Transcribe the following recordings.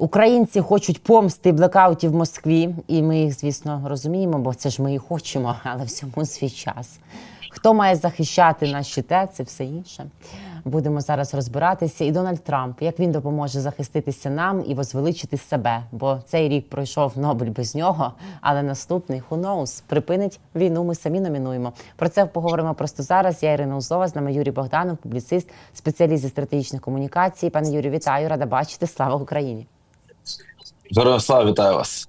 Українці хочуть помсти блекаутів в Москві, і ми їх, звісно, розуміємо, бо це ж ми і хочемо, але всьому свій час. Хто має захищати наші те, це все інше. Будемо зараз розбиратися. І Дональд Трамп, як він допоможе захиститися нам і возвеличити себе, бо цей рік пройшов Нобель без нього, але наступний who knows, припинить війну. Ми самі номінуємо. Про це поговоримо просто зараз. Я Ірина Узлова, з нами Юрій Богданов, публіцист, спеціаліст зі стратегічних комунікацій. Пане Юрію, вітаю, рада бачити. Слава Україні! Героям вітаю вас.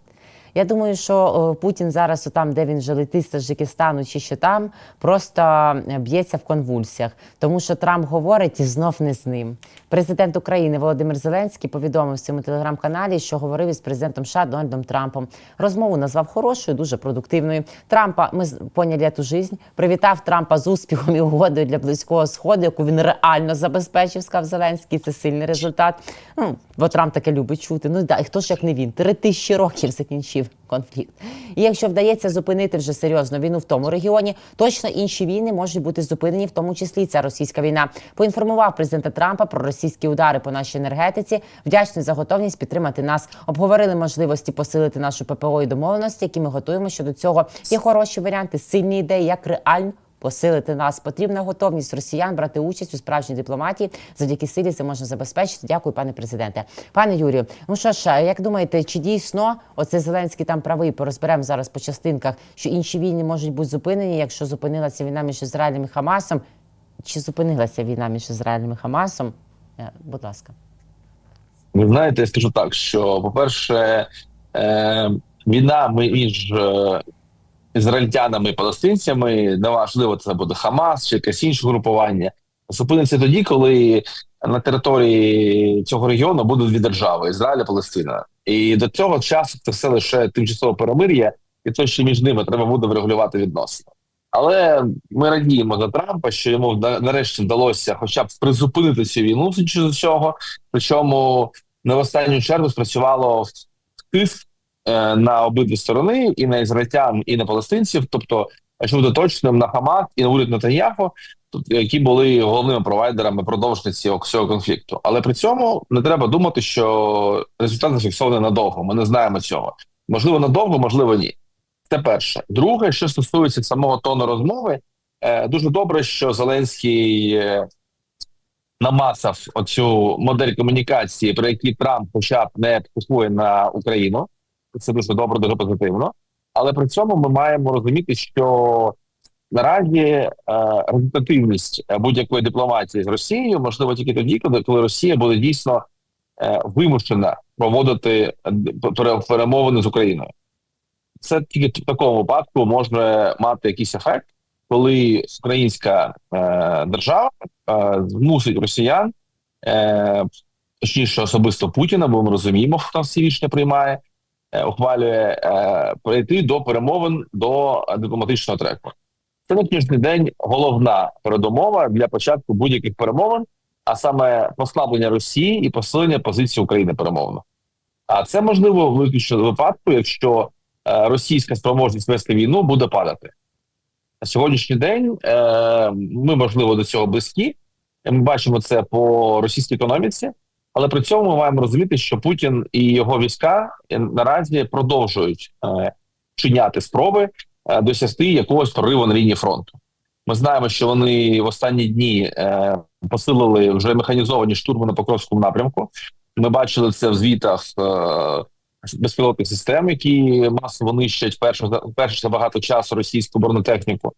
Я думаю, що Путін зараз, там, де він вже летить з Таджикистану чи ще там, просто е, б'ється в конвульсіях, тому що Трамп говорить і знов не з ним. Президент України Володимир Зеленський повідомив в цьому телеграм-каналі, що говорив із президентом США Дональдом Трампом. Розмову назвав хорошою, дуже продуктивною. Трампа ми поняли цю жизнь. Привітав Трампа з успіхом і угодою для близького сходу, яку він реально забезпечив, сказав Зеленський. Це сильний результат. Ну бо Трамп таке любить чути. Ну да, і хто ж як не він? Три тисячі років закінчив конфлікт. І якщо вдається зупинити вже серйозно війну в тому регіоні, точно інші війни можуть бути зупинені, в тому числі ця російська війна. Поінформував президента Трампа про російські удари по нашій енергетиці. Вдячний за готовність підтримати нас. Обговорили можливості посилити нашу ППО і домовленості, які ми готуємо щодо цього. Є хороші варіанти, сильні ідеї, як реально. Посилити нас потрібна готовність росіян брати участь у справжній дипломатії. Завдяки силі це можна забезпечити. Дякую, пане президенте. Пане Юрію, ну що ж, як думаєте, чи дійсно оце Зеленський там правий? Порозберемо зараз по частинках, що інші війни можуть бути зупинені, якщо зупинилася війна між Ізраїлем і Хамасом? Чи зупинилася війна між Ізраїлем і Хамасом? Е, Будь ласка. Ви знаєте, я скажу так, що по-перше, е, війна між е, ізраїльтянами і палестинцями, неважливо, це буде Хамас чи якесь інше групування, зупиниться тоді, коли на території цього регіону будуть дві держави Ізраїль і Палестина. І до цього часу це все лише тимчасове перемир'я, і то, що між ними треба буде врегулювати відносини. Але ми радіємо за Трампа, що йому нарешті вдалося, хоча б призупинити цю війну з цього. Причому не в останню чергу спрацювало тиск на обидві сторони, і на ізраїльтян, і на палестинців. Тобто, якщо бути точним, на Хамас і на уряд Нетаньяху, які були головними провайдерами продовження цього, конфлікту. Але при цьому не треба думати, що результат зафіксований надовго. Ми не знаємо цього. Можливо, надовго, можливо, ні. Це перше. Друге, що стосується самого тону розмови, е, дуже добре, що Зеленський е, намасав оцю модель комунікації, про який Трамп хоча б не купує на Україну. Це дуже добре, дуже позитивно. Але при цьому ми маємо розуміти, що наразі е, результативність е, будь-якої дипломатії з Росією можливо тільки тоді, коли, Росія буде дійсно е, вимушена проводити е, перемовини з Україною. Це тільки в такому випадку може мати якийсь ефект, коли українська е, держава е, змусить росіян, е, точніше особисто Путіна, бо ми розуміємо, хто всі рішення приймає, ухвалює е, прийти до перемовин до е, дипломатичного треку. Сьогоднішній день головна передумова для початку будь-яких перемовин, а саме послаблення Росії і посилення позиції України перемовно. А це можливо виключно випадку, якщо е, російська спроможність вести війну буде падати. На сьогоднішній день е, ми, можливо, до цього близькі. Ми бачимо це по російській економіці, але при цьому ми маємо розуміти, що Путін і його війська е, наразі продовжують е, чиняти спроби е, досягти якогось прориву на лінії фронту. Ми знаємо, що вони в останні дні е, посилили вже механізовані штурми на Покровському напрямку. Ми бачили це в звітах е, безпілотних систем, які масово нищать першу за першу за багато часу російську бронетехніку.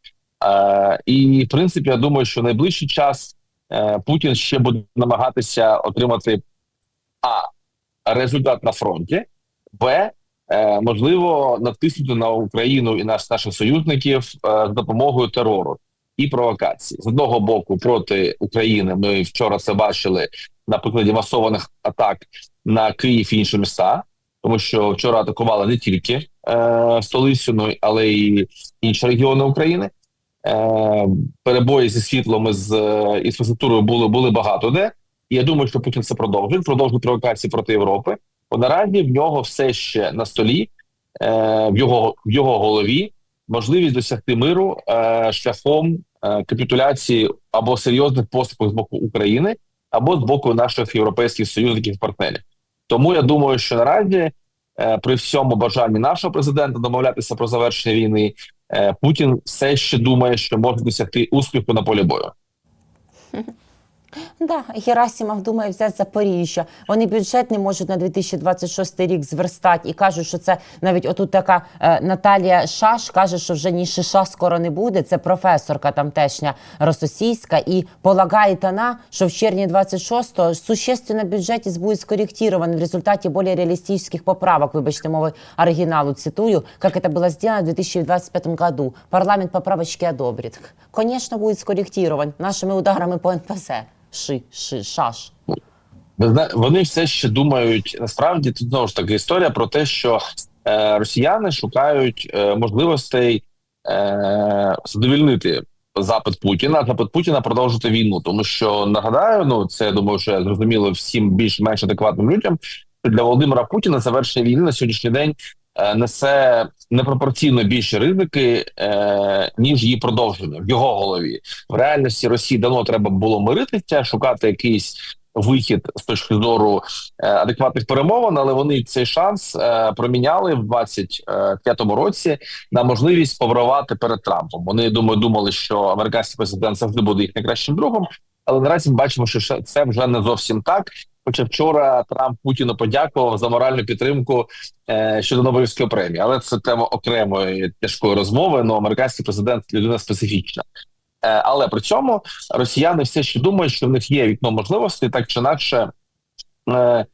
Е, і в принципі, я думаю, що найближчий час е, Путін ще буде намагатися отримати а результат на фронті, б е, можливо натиснути на Україну і наш наших союзників е, з допомогою терору і провокації з одного боку проти України. Ми вчора це бачили на прикладі масованих атак на Київ і інші міста, тому що вчора атакували не тільки е, столицю, але й інші регіони України. Е, перебої зі світлом з е, інфраструктурою були були багато де. І я думаю, що Путін це продовжить, продовжить провокації проти Європи. Бо наразі в нього все ще на столі, е, в його в його голові можливість досягти миру е, шляхом е, капітуляції або серйозних поступок з боку України, або з боку наших європейських союзників партнерів. Тому я думаю, що наразі е, при всьому бажанні нашого президента домовлятися про завершення війни, е, Путін все ще думає, що може досягти успіху на полі бою. Да, Герасимов думає взяти Запоріжжя. Вони бюджет не можуть на 2026 рік зверстати і кажуть, що це навіть отут така е, Наталія Шаш каже, що вже ні шиша скоро не буде. Це професорка тамтешня російська, і полагає вона, що в червні 26-го существенно бюджет буде скорректирован в результаті більш реалістичних поправок. Вибачте, мови оригіналу цитую, як це було зроблено в 2025 году. Парламент поправочки одобрит. Конечно, буде скорректирован нашими ударами по НПЗ. Ши, ши, шаш. Вони все ще думають. Насправді тут знову ж таки історія про те, що е, росіяни шукають е, можливостей е, задовільнити запит Путіна, запит Путіна продовжити війну. Тому що нагадаю, ну це я думаю, що зрозуміло всім більш-менш адекватним людям. Для Володимира Путіна завершення війни на сьогоднішній день несе непропорційно більші ризики, е, ніж її продовження в його голові. В реальності Росії давно треба було миритися, шукати якийсь вихід з точки зору е, адекватних перемовин, але вони цей шанс е, проміняли в 25-му році на можливість повривати перед Трампом. Вони думаю, думали, що американський президент завжди буде їх найкращим другом. Але наразі ми бачимо, що це вже не зовсім так. Хоча вчора Трамп Путіну подякував за моральну підтримку е, щодо Нобелівської премії, але це тема окремої тяжкої розмови. Ну американський президент людина специфічна. Е, але при цьому росіяни все ще думають, що в них є вікно можливостей, так чи інакше е,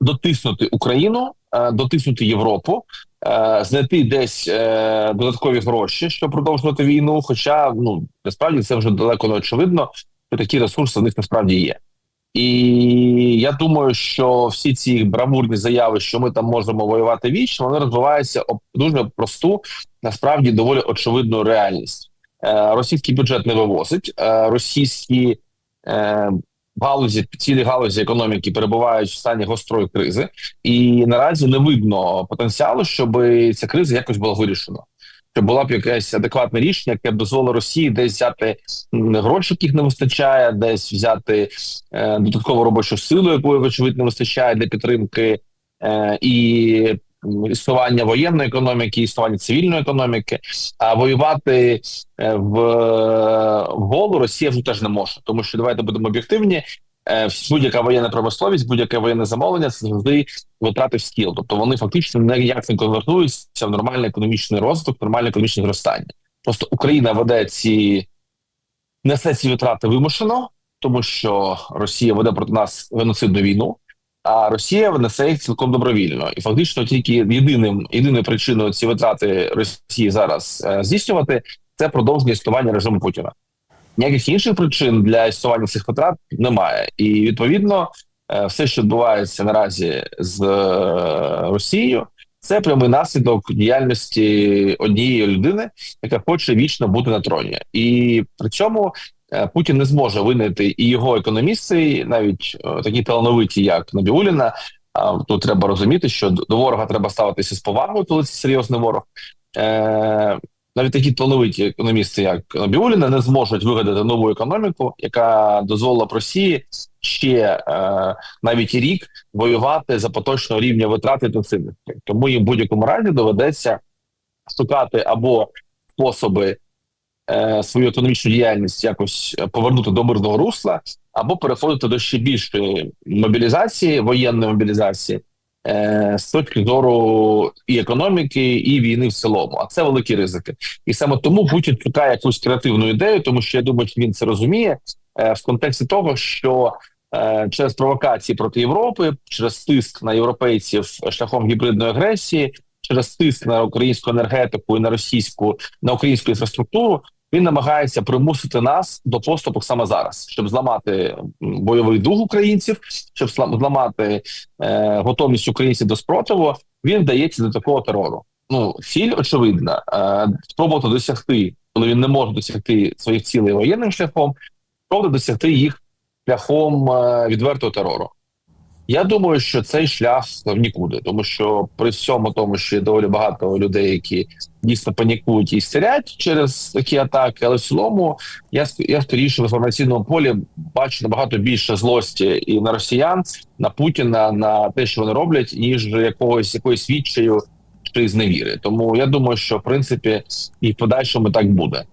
дотиснути Україну, е, дотиснути Європу, е, знайти десь е, додаткові гроші, щоб продовжувати війну. Хоча ну насправді це вже далеко не очевидно, що такі ресурси в них насправді є. І я думаю, що всі ці бравурні заяви, що ми там можемо воювати вічно, вони розвиваються об дуже просту, насправді доволі очевидну реальність. Е, російський бюджет не вивозить, е, російські е, галузі, цілі галузі економіки перебувають в стані гострої кризи, і наразі не видно потенціалу, щоб ця криза якось була вирішена. Щоб була б якесь адекватне рішення, яке б дозволило Росії десь взяти гроші, яких не вистачає, десь взяти е, додаткову робочу силу, якої вочевидь не вистачає для підтримки е, і існування воєнної економіки, існування цивільної економіки. А воювати е, в, голу Росія вже теж не може, тому що давайте будемо об'єктивні. Е, Будь-яка воєнна промисловість, будь-яке воєнне замовлення це завжди витрати в скіл. Тобто вони фактично ніяк не конвертуються в нормальний економічний розвиток, нормальне економічне зростання. Просто Україна веде ці несе ці витрати вимушено, тому що Росія веде проти нас геноцидну війну. А Росія несе їх цілком добровільно, і фактично тільки єдиним єдиною причиною ці витрати Росії зараз е, здійснювати це продовження існування режиму Путіна. Ніяких інших причин для існування цих витрат немає, і відповідно е, все, що відбувається наразі з е, Росією, це прямий наслідок діяльності однієї людини, яка хоче вічно бути на троні, і при цьому е, Путін не зможе винайти і його економісти, навіть такі талановиті, як Набіуліна. Тут треба розуміти, що до ворога треба ставитися з повагою, коли це серйозний ворог. Навіть такі талановиті економісти, як Набіуліна, не зможуть вигадати нову економіку, яка дозволила б Росії ще е, навіть і рік воювати за поточного рівня витрати та цінності. Тому їм в будь-якому разі доведеться шукати або способи е, свою економічну діяльність якось повернути до мирного русла, або переходити до ще більшої мобілізації, воєнної мобілізації. Е, З точки зору і економіки, і війни в цілому, а це великі ризики, і саме тому Путін шукає якусь креативну ідею, тому що я думаю, що він це розуміє е, в контексті того, що е, через провокації проти Європи, через тиск на європейців шляхом гібридної агресії, через тиск на українську енергетику і на російську на українську інфраструктуру. Він намагається примусити нас до поступок саме зараз, щоб зламати бойовий дух українців, щоб зламати е, готовність українців до спротиву. Він вдається до такого терору. Ну ціль очевидна е, спробувати досягти, коли він не може досягти своїх цілей воєнним шляхом, спробувати досягти їх шляхом е, відвертого терору. Я думаю, що цей шлях в нікуди, тому що при всьому тому, що є доволі багато людей, які дійсно панікують і стрілять через такі атаки, але в цілому я я скоріше в інформаційному полі бачу набагато більше злості і на росіян, на Путіна, на те, що вони роблять, ніж якогось якоюсь відчаю чи зневіри. Тому я думаю, що в принципі і в подальшому так буде.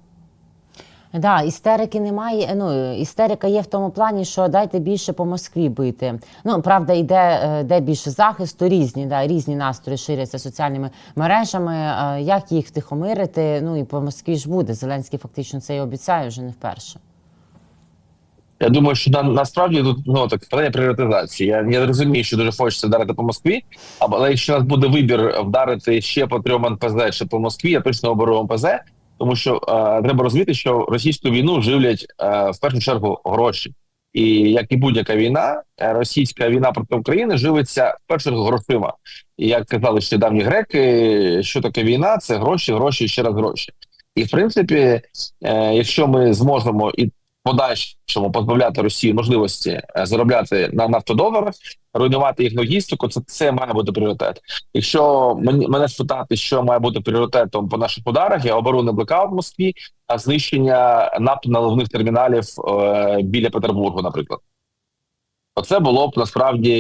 Да, істерики немає. Ну істерика є в тому плані, що дайте більше по Москві бити. Ну правда, йде е, де більше захисту, різні, да, різні настрої ширяться соціальними мережами. Е, Як їх втихомирити? Ну і по Москві ж буде. Зеленський фактично це і обіцяє вже не вперше. Я думаю, що на, насправді тут ну так питання пріоритизації. Я, я розумію, що дуже хочеться вдарити по Москві, але якщо у нас буде вибір вдарити ще по трьом НПЗ чи по Москві, я точно оберу НПЗ, тому що е, треба розуміти, що російську війну живлять е, в першу чергу гроші. І як і будь-яка війна, е, російська війна проти України живиться в першу чергу грошима. І як казали ще давні греки, що таке війна? Це гроші, гроші ще раз гроші. І в принципі, е, якщо ми зможемо і подальшому позбавляти Росію можливості е, заробляти на нафтодоларах, руйнувати їх логістику, це, це має бути пріоритет. Якщо мені мене спитати, що має бути пріоритетом по наших ударах, оберу не блекаут в Москві, а знищення нафтоналивних терміналів е, біля Петербургу, наприклад. Оце було б насправді,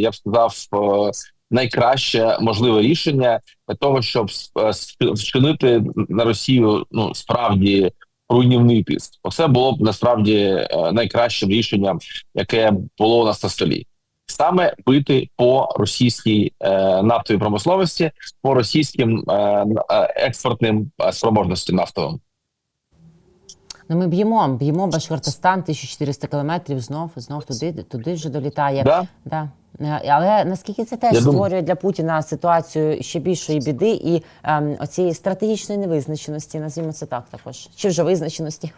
я б сказав, е, найкраще можливе рішення для того, щоб е, вчинити на Росію ну справді руйнівний тиск. Оце було б насправді е, найкращим рішенням, яке було у нас на столі. Саме бити по російській е, нафтовій промисловості, по російським е, е, експортним е, спроможностям нафтовим. Ну ми б'ємо, б'ємо Башкортостан, 1400 кілометрів, знов, знов туди, туди вже долітає. Да? Да. Е, Але наскільки це теж Я думаю- створює для Путіна ситуацію ще більшої біди і ем, оцієї стратегічної невизначеності, назвімо це так також. Чи вже визначеності?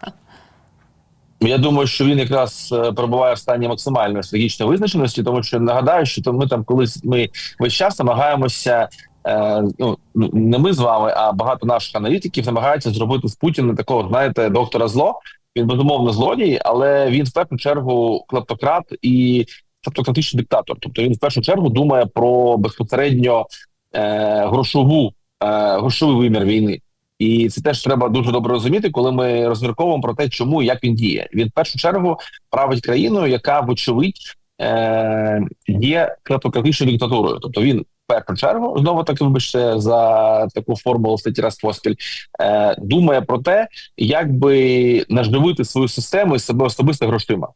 Я думаю, що він якраз е, перебуває в стані максимальної стратегічної визначеності, тому що нагадаю, що то ми там колись ми весь час намагаємося. Е, ну ну, не ми з вами, а багато наших аналітиків намагаються зробити з Путіна такого, знаєте, доктора зло. Він безумовно злодій, але він в першу чергу клептократ і клептократичний диктатор. Тобто він в першу чергу думає про безпосередньо е, грошову е, грошовий вимір війни. І це теж треба дуже добре розуміти, коли ми розмірковуємо про те, чому і як він діє. Він в першу чергу править країною, яка, вочевидь, е, є клептократичною диктатурою. Тобто він в першу чергу знову таки, вибачте, за таку формулу статті раз поспіль, е, думає про те, як би наживити свою систему і себе особисто грошима.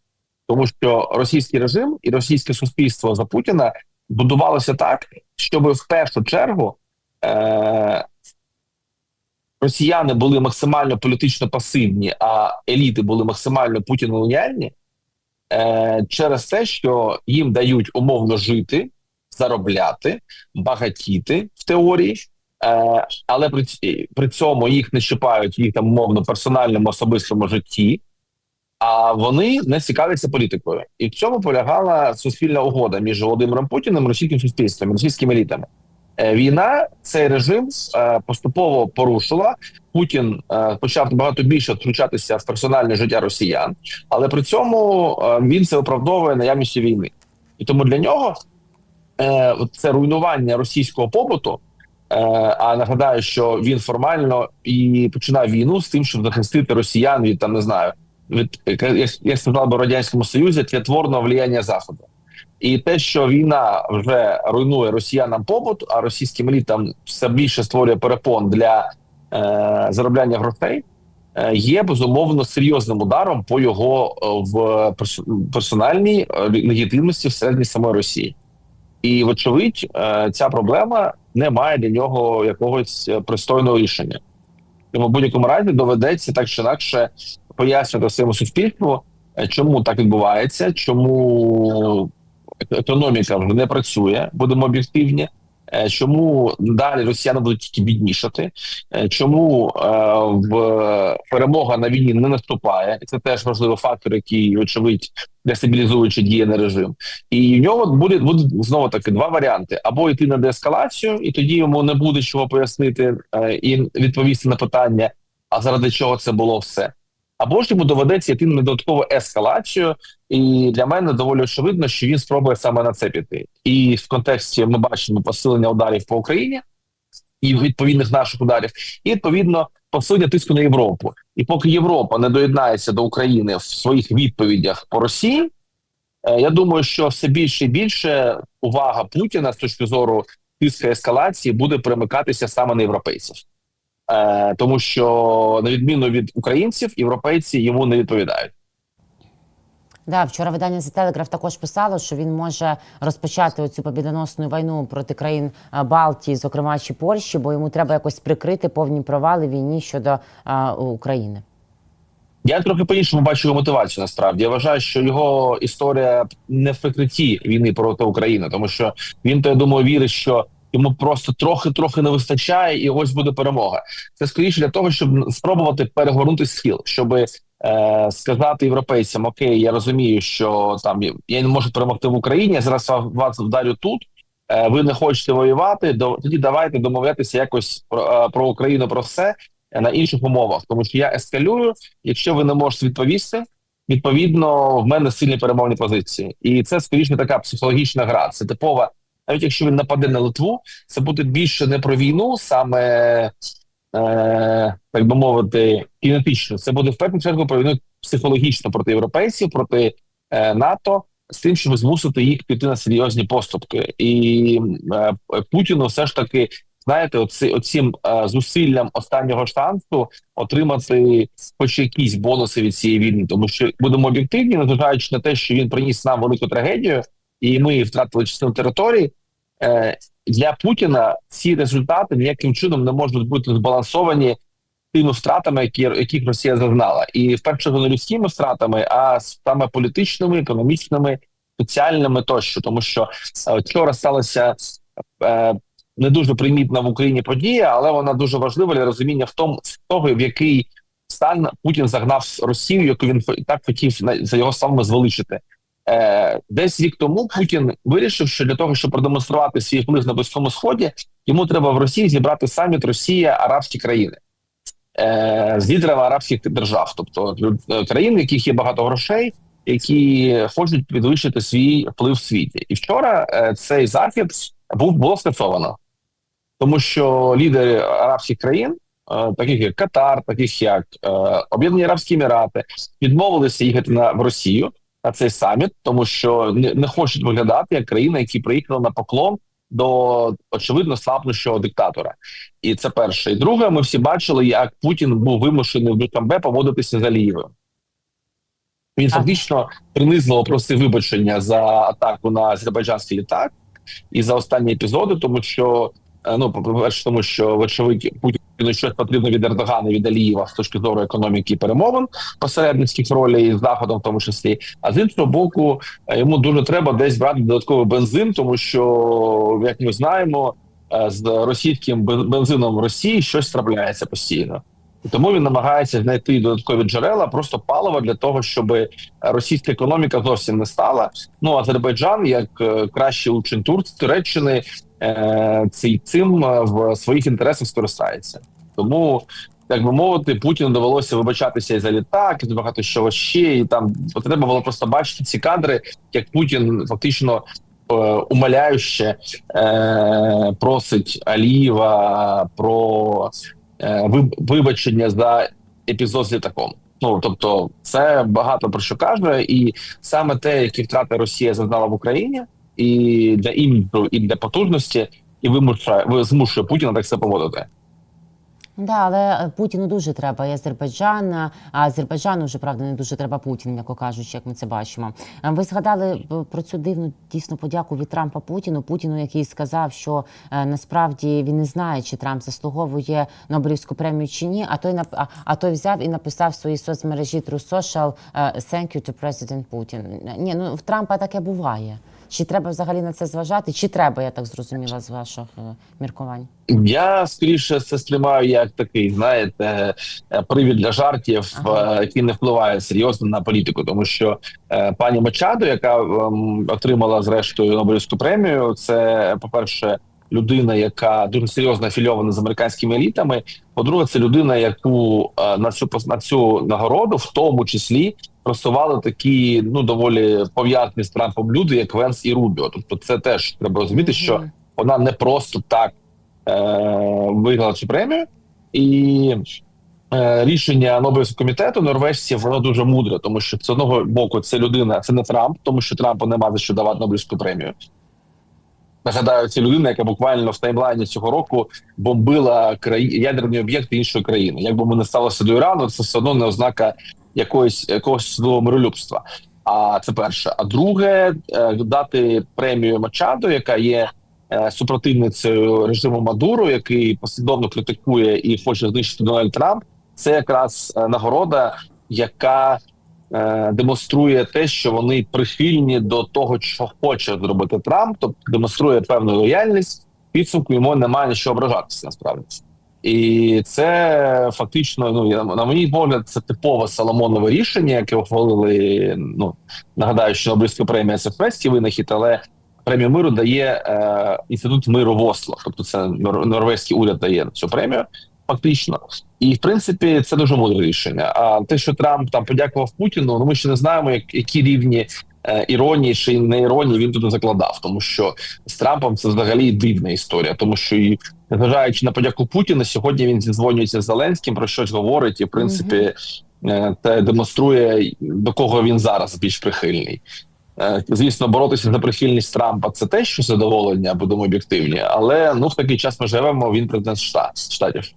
Тому що російський режим і російське суспільство за Путіна будувалося так, щоб в першу чергу. Е, росіяни були максимально політично пасивні, а еліти були максимально путінолояльні е, через те, що їм дають умовно жити, заробляти, багатіти в теорії, е, але при, при цьому їх не чіпають їх там умовно персональному особистому житті. А вони не цікавляться політикою, і в цьому полягала суспільна угода між Володимиром Путіним і російським суспільством, російськими елітами. Е, Війна цей режим е, поступово порушила. Путін е, почав набагато більше втручатися в персональне життя росіян, але при цьому він це виправдовує наявністю війни, і тому для нього це руйнування російського побуту. А нагадаю, що він формально і починав війну з тим, щоб захистити росіян від там не знаю від як, як сказав би радянському союзі тлетворного влияння заходу. І те, що війна вже руйнує росіянам побут, а російським елітам все більше створює перепон для е, заробляння грошей, е, є безумовно серйозним ударом по його е, в персональній е, легітимності всередині самої Росії. І, вочевидь, ця проблема не має для нього якогось пристойного рішення. Тому в будь-якому разі доведеться так чи інакше пояснювати своєму суспільству, е, чому так відбувається, чому економіка вже не працює, будемо об'єктивні. е, Чому далі росіяни будуть тільки біднішати? е, Чому е, в перемога на війні не наступає? Це теж важливий фактор, який очевидь дестабілізуючи діє на режим. І в нього буде буде знову таки два варіанти: або йти на деескалацію, і тоді йому не буде чого пояснити е, і відповісти на питання, а заради чого це було все. Або ж йому доведеться йти на додаткову ескалацію. І для мене доволі очевидно, що він спробує саме на це піти. І в контексті ми бачимо посилення ударів по Україні і відповідних наших ударів, і відповідно посилення тиску на Європу. І поки Європа не доєднається до України в своїх відповідях по Росії, е, я думаю, що все більше і більше увага Путіна з точки зору тиску ескалації буде перемикатися саме на європейців. Е, тому що на відміну від українців, європейці йому не відповідають. Да, вчора видання The Telegraph також писало, що він може розпочати оцю побідоносну війну проти країн Балтії, зокрема чи Польщі, бо йому треба якось прикрити повні провали війні щодо а, України. Я трохи по-іншому бачу його мотивацію. Насправді я вважаю, що його історія не в прикритті війни проти України, тому що він то я думаю вірить, що йому просто трохи-трохи не вистачає, і ось буде перемога. Це скоріше для того, щоб спробувати перегорнути схил, щоб е, сказати європейцям: Окей, я розумію, що там я не можу перемогти в Україні. Я зараз вас вдарю тут. Е, ви не хочете воювати, до тоді давайте домовлятися якось про, е, про Україну про все на інших умовах, тому що я ескалюю. Якщо ви не можете відповісти, відповідно в мене сильні перемовні позиції, і це скоріше така психологічна гра. Це типова, навіть якщо він нападе на Литву, це буде більше не про війну, саме е, так би мовити, кінетично. Це буде в першу чергу про війну психологічно проти європейців, проти е, НАТО. З тим, щоб змусити їх піти на серйозні поступки, і е, Путіну все ж таки знаєте, оці, оцім е, зусиллям останнього шансу отримати хоч якісь бонуси від цієї війни, тому що будемо об'єктивні, незважаючи на те, що він приніс нам велику трагедію, і ми втратили частину території. Е, для Путіна ці результати ніяким чином не можуть бути збалансовані тими втратами, які яких Росія зазнала, і в першу не людськими втратами, а саме політичними, економічними, соціальними тощо, тому що е, вчора сталося. Е, не дуже примітна в Україні подія, але вона дуже важлива для розуміння в тому того, в який стан Путін загнав Росію, яку він так хотів за його словами звеличити. Е, Десь рік тому Путін вирішив, що для того, щоб продемонструвати свій вплив на близькому сході, йому треба в Росії зібрати саміт Росія, арабські країни е, з лідерами арабських держав, тобто країн, в яких є багато грошей. Які хочуть підвищити свій вплив в світі, і вчора е, цей захід був було скасовано тому що лідери арабських країн, е, таких як Катар, таких як е, Об'єднані Арабські Емірати, відмовилися їхати на в Росію цей саміт, тому що не, не хочуть виглядати як країна, які приїхали на поклон до очевидно слабнущого диктатора, і це перше. І друге, ми всі бачили, як Путін був вимушений в Душамбе поводитися з Алієвою. Він фактично принизливо просив вибачення за атаку на азербайджанський літак і за останні епізоди, тому що Е, ну по-перше, тому що вочевидь Путіну щось потрібно від Ердогана від Алієва з точки зору економіки перемовин посередницьких ролей з заходом, в тому числі. А з іншого боку, е, йому дуже треба десь брати додатковий бензин, тому що як ми знаємо, е, з російським бензином в Росії щось трапляється постійно. Тому він намагається знайти додаткові джерела, просто паливо для того, щоб російська економіка зовсім не стала. Ну Азербайджан, як кращий учень Туреччини, Е, цей цим е, в своїх інтересах скористається. Тому, як би мовити, Путіну довелося вибачатися і за літак, і багато що ще. І там треба було просто бачити ці кадри, як Путін фактично е, умоляюще е, просить Алієва про е, вибачення за епізод з літаком. Ну тобто, це багато про що каже, і саме те, які втрати Росія зазнала в Україні і для іміджу, і для потужності, і вимушує змушує Путіна так себе поводити. Да, але Путіну дуже треба і Азербайджан, а Азербайджану вже правда не дуже треба Путін, м'яко кажучи, як ми це бачимо. Ви згадали про цю дивну дійсно подяку від Трампа Путіну. Путіну, який сказав, що е, насправді він не знає, чи Трамп заслуговує Нобелівську премію чи ні. А той а, а той взяв і написав в своїй соцмережі True Social «Thank you to President Putin». Ні, ну в Трампа таке буває. Чи треба взагалі на це зважати? Чи треба, я так зрозуміла з ваших е, міркувань? Я скоріше це сприймаю як такий, знаєте, е, привід для жартів, ага. Е, який не впливає серйозно на політику, тому що пані Мачадо, яка е, отримала зрештою Нобелівську премію, це по перше людина, яка дуже серйозно афільована з американськими елітами. По-друге, це людина, яку е, на цю на цю нагороду, в тому числі, просували такі ну доволі пов'язані з Трампом люди, як Венс і Рубіо. Тобто, це теж треба розуміти, що вона не просто так е, виграла цю премію, і е, рішення Нобелівського комітету норвежців воно дуже мудре, тому що з одного боку це людина, це не Трамп, тому що Трампу нема за що давати Нобелівську премію. Нагадаю, це людина, яка буквально в таймлайні цього року бомбила краї... ядерні об'єкти іншої країни. Якби ми не сталося до Ірану, це все одно не ознака якоїсь якогось судового миролюбства. А це перше. А друге, е, дати премію Мачадо, яка є е, супротивницею режиму Мадуро, який послідовно критикує і хоче знищити Дональд Трамп. Це якраз е, нагорода, яка демонструє те, що вони прихильні до того, що хоче зробити Трамп, тобто демонструє певну лояльність. Підсумку йому немає на що ображатися насправді. І це фактично, ну я на мій погляд, це типове Соломонове рішення, яке ухвалили. Ну нагадаю, що Нобелівська премія це фрестський винахід, але премію миру дає е, інститут миру в Осло. Тобто, це нор- норвезький уряд дає цю премію, фактично. І в принципі це дуже мудре рішення. А те, що Трамп там подякував Путіну, ну ми ще не знаємо, як які рівні е, іронії чи не іронії він туди закладав, тому що з Трампом це взагалі дивна історія, тому що і незважаючи на подяку Путіна, сьогодні він зідзвонюється з Зеленським про щось говорить, і в принципі е, те демонструє до кого він зараз більш прихильний. Е, Звісно, боротися за прихильність Трампа це те, що задоволення, будемо об'єктивні, але ну в такий час ми живемо. Він президент штат штатів.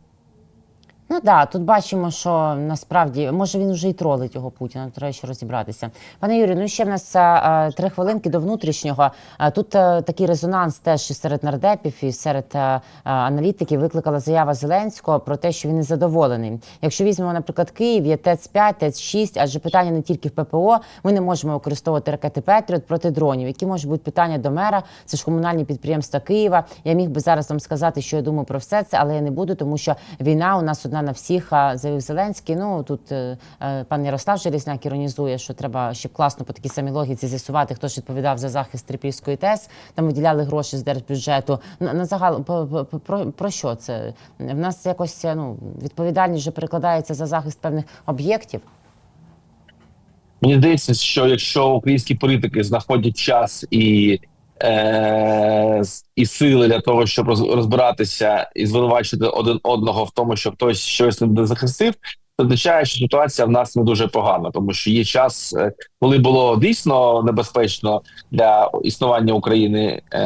Ну да, тут бачимо, що насправді може він вже і тролить його Путіна. Треба ще розібратися. Пане Юрію, ну ще в нас а, три хвилинки до внутрішнього. А, тут а, такий резонанс теж і серед нардепів і серед а, аналітиків викликала заява Зеленського про те, що він незадоволений. Якщо візьмемо, наприклад, Київ, є ТЕЦ 5 ТЕЦ 6 адже питання не тільки в ППО. Ми не можемо використовувати ракети Петріот проти дронів. Які можуть бути питання до мера? Це ж комунальні підприємства Києва. Я міг би зараз вам сказати, що я думаю про все це, але я не буду, тому що війна у нас одна на всіх. А заявив Зеленський. Ну тут е, е, пан Ярослав Желізняк іронізує, що треба ще класно по такій самій логіці з'ясувати, хто ж відповідав за захист Трипільської ТЕС. Там виділяли гроші з держбюджету. На, загал по- про, про що це? В нас якось е, ну відповідальність вже перекладається за захист певних об'єктів. Мені здається, що якщо українські політики знаходять час і, е, і сили для того, щоб роз- розбиратися і звинувачити один одного в тому, що хтось щось не захистив, це означає, що ситуація в нас не дуже погана, тому що є час, е, коли було дійсно небезпечно для існування України е,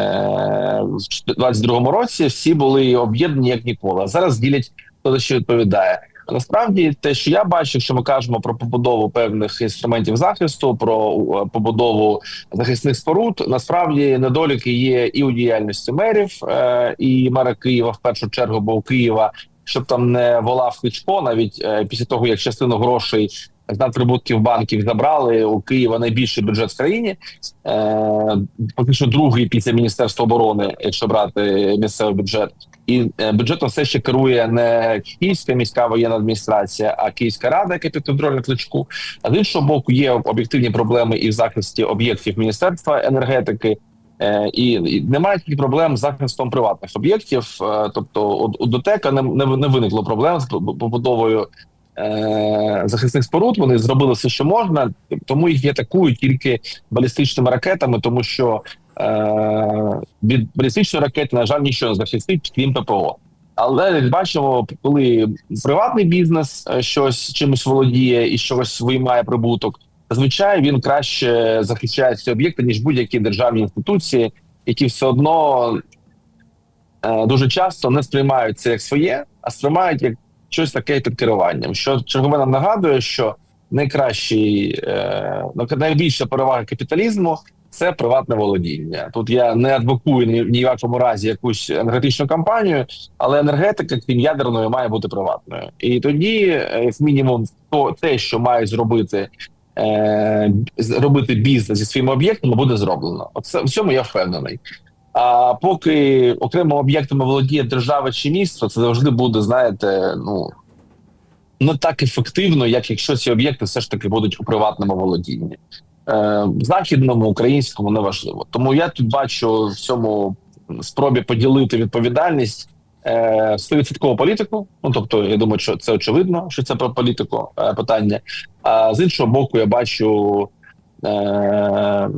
в 22-му році. Всі були об'єднані як ніколи. А зараз ділять хто за що відповідає. Насправді, те, що я бачу, якщо ми кажемо про побудову певних інструментів захисту, про е, побудову захисних споруд, насправді недоліки є і у діяльності мерів, е, і мера Києва в першу чергу, бо у Києва, щоб там не волав Кличко, навіть е, після того як частину грошей з надприбутків банків забрали у Києва найбільший бюджет в країні. Е, Фактично другий після міністерства оборони, якщо брати місцевий бюджет, і е, бюджетом все ще керує не Київська міська воєнна адміністрація, а Київська рада, яка підконтрольна кличку. А з іншого боку, є об'єктивні проблеми і в захисті об'єктів міністерства енергетики. Е, І, і немає таких проблем з захистом приватних об'єктів. Тобто, у ДОТЕКа не, не, не виникло проблем з побудовою е, захисних споруд. Вони зробили все, що можна, тому їх не атакують тільки балістичними ракетами, тому що е, від балістичної ракети, на жаль, нічого не захистить, крім ППО. Але бачимо, коли приватний бізнес е, щось чимось володіє і щось виймає прибуток, зазвичай він краще захищає ці об'єкти ніж будь-які державні інституції, які все одно е, дуже часто не сприймають це як своє, а сприймають як щось таке під керуванням. Що чергове нам нагадує, що найкращий е, ну, найбільша перевага капіталізму це приватне володіння. Тут я не адвокую ні, ні в якому разі якусь енергетичну компанію, але енергетика, крім ядерної, має бути приватною. І тоді, е, як мінімум, то те, що має зробити. е, Робити бізнес зі своїми об'єктами буде зроблено. Оце в цьому я впевнений. А поки окремими об'єктами володіє держава чи місто, це завжди буде, знаєте, ну не так ефективно, як якщо ці об'єкти все ж таки будуть у приватному володінні. Е, західному, українському неважливо. Тому я тут бачу в цьому спробі поділити відповідальність е, стовідсоткову політику. Ну тобто, я думаю, що це очевидно, що це про політику е, питання. А з іншого боку, я бачу е,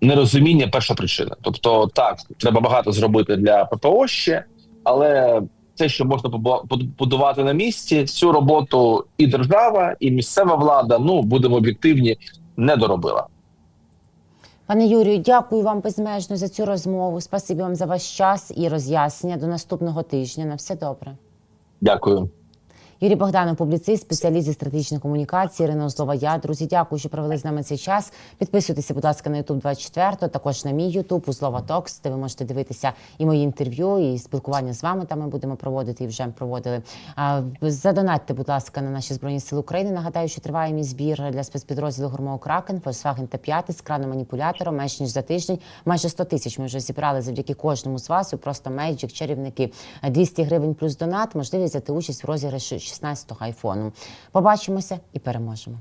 нерозуміння перша причина. Тобто, так, треба багато зробити для ППО ще, але те, що можна побудувати на місці, цю роботу і держава, і місцева влада, ну будемо об'єктивні, не доробила. Пане Юрію, дякую вам безмежно за цю розмову. Спасибі вам за ваш час і роз'яснення. До наступного тижня. На все добре. Дякую. Юрій Богданов, публіцист, спеціаліст зі стратегічної комунікації, Ірина Озлова. Я друзі, дякую, що провели з нами цей час. Підписуйтеся, будь ласка, на YouTube 24, також на мій YouTube, Узлова Токс, де ви можете дивитися і мої інтерв'ю, і спілкування з вами. Там ми будемо проводити і вже проводили. Задонатьте, будь ласка, на наші збройні сили України. Нагадаю, що триває мій збір для спецпідрозділу Гормоу Кракен, Volkswagen та 5 з краном-маніпулятором. Менш ніж за тиждень. Майже 100 тисяч ми вже зібрали завдяки кожному з вас. Просто мейджик, чарівники. 200 гривень плюс донат. Можливість взяти участь в розіграші 16-го айфону. Побачимося і переможемо.